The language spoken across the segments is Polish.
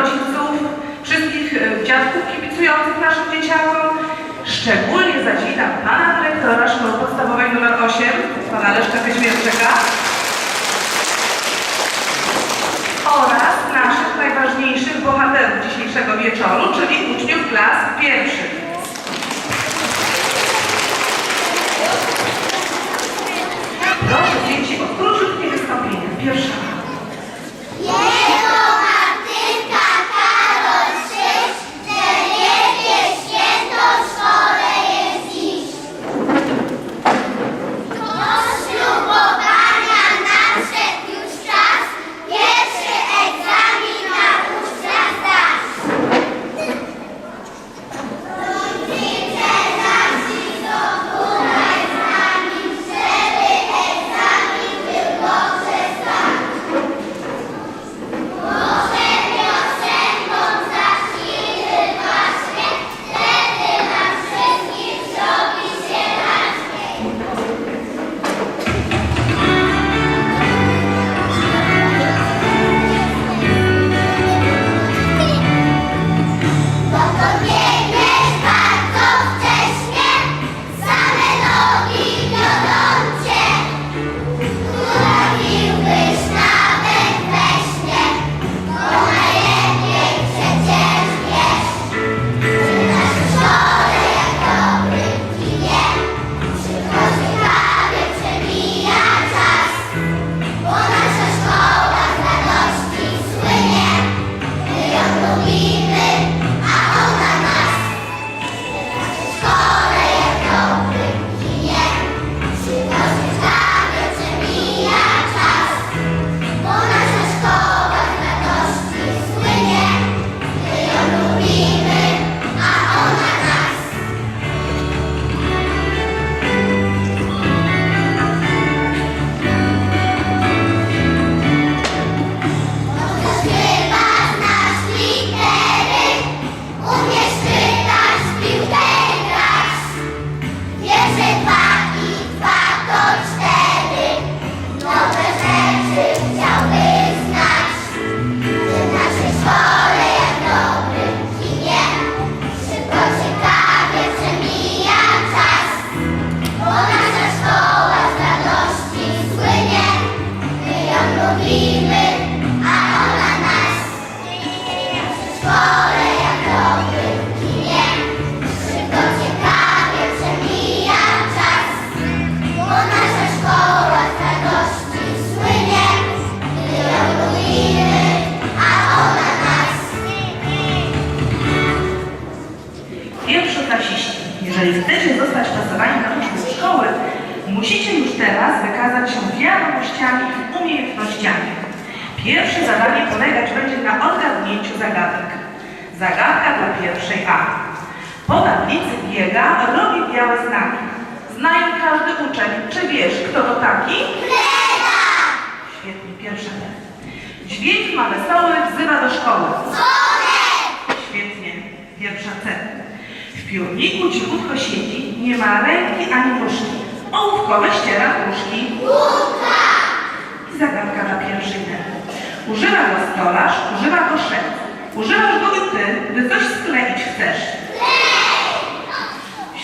rodziców, wszystkich e, dziadków kibicujących naszym dzieciakom. Szczególnie zaś witam pana dyrektora Szkoły Podstawowej nr 8, pana Leszka Kazimierczyka oraz naszych najważniejszych bohaterów dzisiejszego wieczoru, czyli uczniów klas pierwszych. Proszę dzieci o króciutkie wystąpienie. Pierwsza. Pierwsze zadanie polegać będzie na odgadnięciu zagadek. Zagadka dla pierwszej A. Po tablicy biega, robi białe znaki. Znają każdy uczeń. Czy wiesz, kto to taki? Świetnie, pierwsza B. Dźwięk ma wesoły, wzywa do szkoły. Świetnie. Pierwsza C. W piórniku cichutko siedzi, nie ma ręki ani nóżki. Ołówkowe ściera nóżki. I zagadka dla pierwszej D. Używa go stolarz, używa go szef. Używasz go i ty, gdy coś skleić chcesz.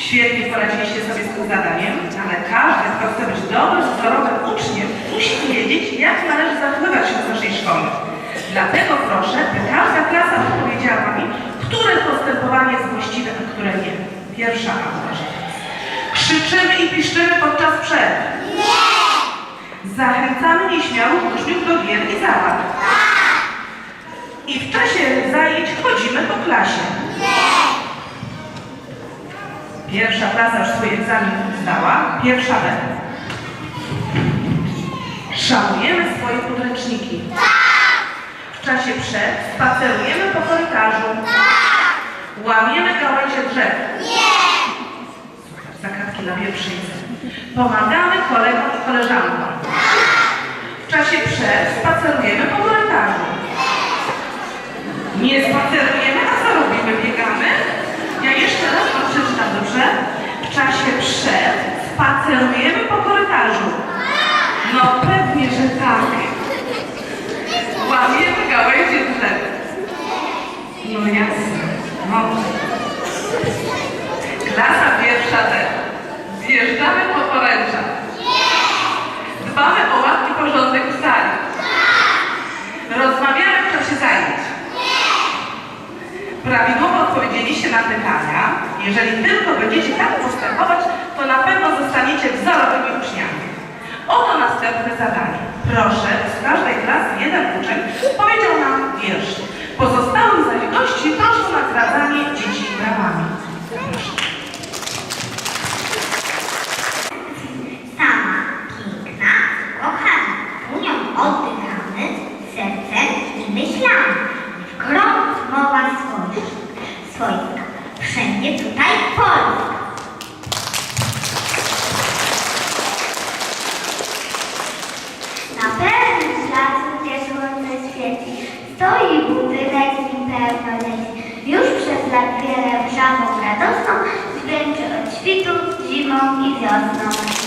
Świetnie poradziliście sobie z tym zadaniem, ale każdy, kto chce być dobrym, wzorowym uczniem, musi wiedzieć, jak należy zachowywać się w naszej szkole. Dlatego proszę, by każda klasa odpowiedziała mi, które postępowanie jest właściwe, a które nie. Pierwsza A, proszę. Krzyczymy i piszczymy podczas przerw. Zachęcamy nieśmiałych uczniów do gier i zabaw. I w czasie zajęć chodzimy po klasie. Pierwsza klasa już swój egzamin zdała. Pierwsza B. Szanujemy swoje podręczniki. W czasie przerw spacerujemy po korytarzu. Łamiemy gałęzie drzew. Zagadki dla pierwszej. Pomagamy kolegom i koleżankom czasie przerw spacerujemy po korytarzu. Nie spacerujemy, a co robimy? Biegamy? Ja jeszcze raz to przeczytam, dobrze? W czasie przerw spacerujemy po korytarzu. No pewnie, że tak. Łamiemy gałęzie drzew. No jasne. No. Klasa pierwsza teraz. Zjeżdżamy po poręczach. Dbamy o prawidłowo odpowiedzieliście na pytania, jeżeli tylko będziecie tak postępować, to na pewno zostaniecie wzorowymi uczniami. Oto następne zadanie. Proszę z każdej klasy jeden uczeń Na pewnym placu, gdzie słońce świeci, stoi budynek z nim pełno dzieci. Już przez lat wiele wrzawą radosną dźwięczy od świtu, zimą i wiosną.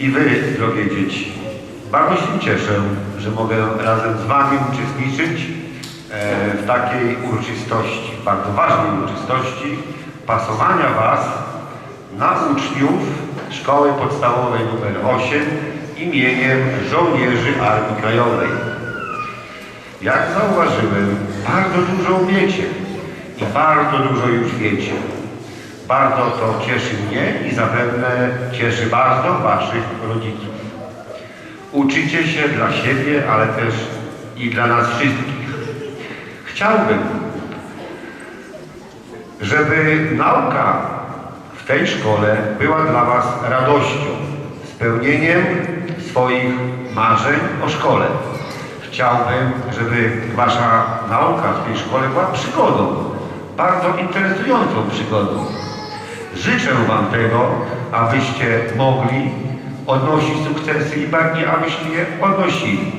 I wy, drogie dzieci, bardzo się cieszę, że mogę razem z wami uczestniczyć e, w takiej uroczystości, bardzo ważnej uroczystości pasowania was na uczniów Szkoły Podstawowej nr 8 imieniem żołnierzy Armii Krajowej. Jak zauważyłem, bardzo dużo umiecie i bardzo dużo już wiecie. Bardzo to cieszy mnie i zapewne cieszy bardzo Waszych rodziców. Uczycie się dla siebie, ale też i dla nas wszystkich. Chciałbym, żeby nauka w tej szkole była dla Was radością, spełnieniem swoich marzeń o szkole. Chciałbym, żeby Wasza nauka w tej szkole była przygodą, bardzo interesującą przygodą. Życzę Wam tego, abyście mogli odnosić sukcesy i bardziej, abyście je odnosili.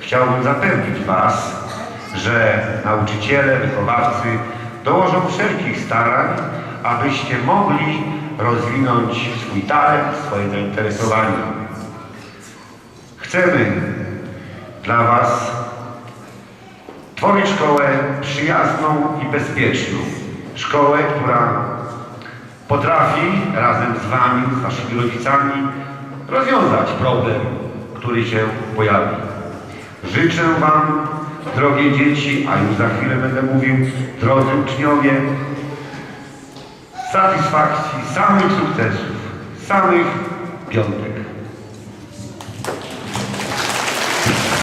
Chciałbym zapewnić Was, że nauczyciele, wychowawcy dołożą wszelkich starań, abyście mogli rozwinąć swój talent, swoje zainteresowanie. Chcemy dla Was tworzyć szkołę przyjazną i bezpieczną. Szkołę, która potrafi razem z Wami, z Waszymi rodzicami rozwiązać problem, który się pojawi. Życzę Wam, drogie dzieci, a już za chwilę będę mówił, drodzy uczniowie, satysfakcji, samych sukcesów, samych piątek.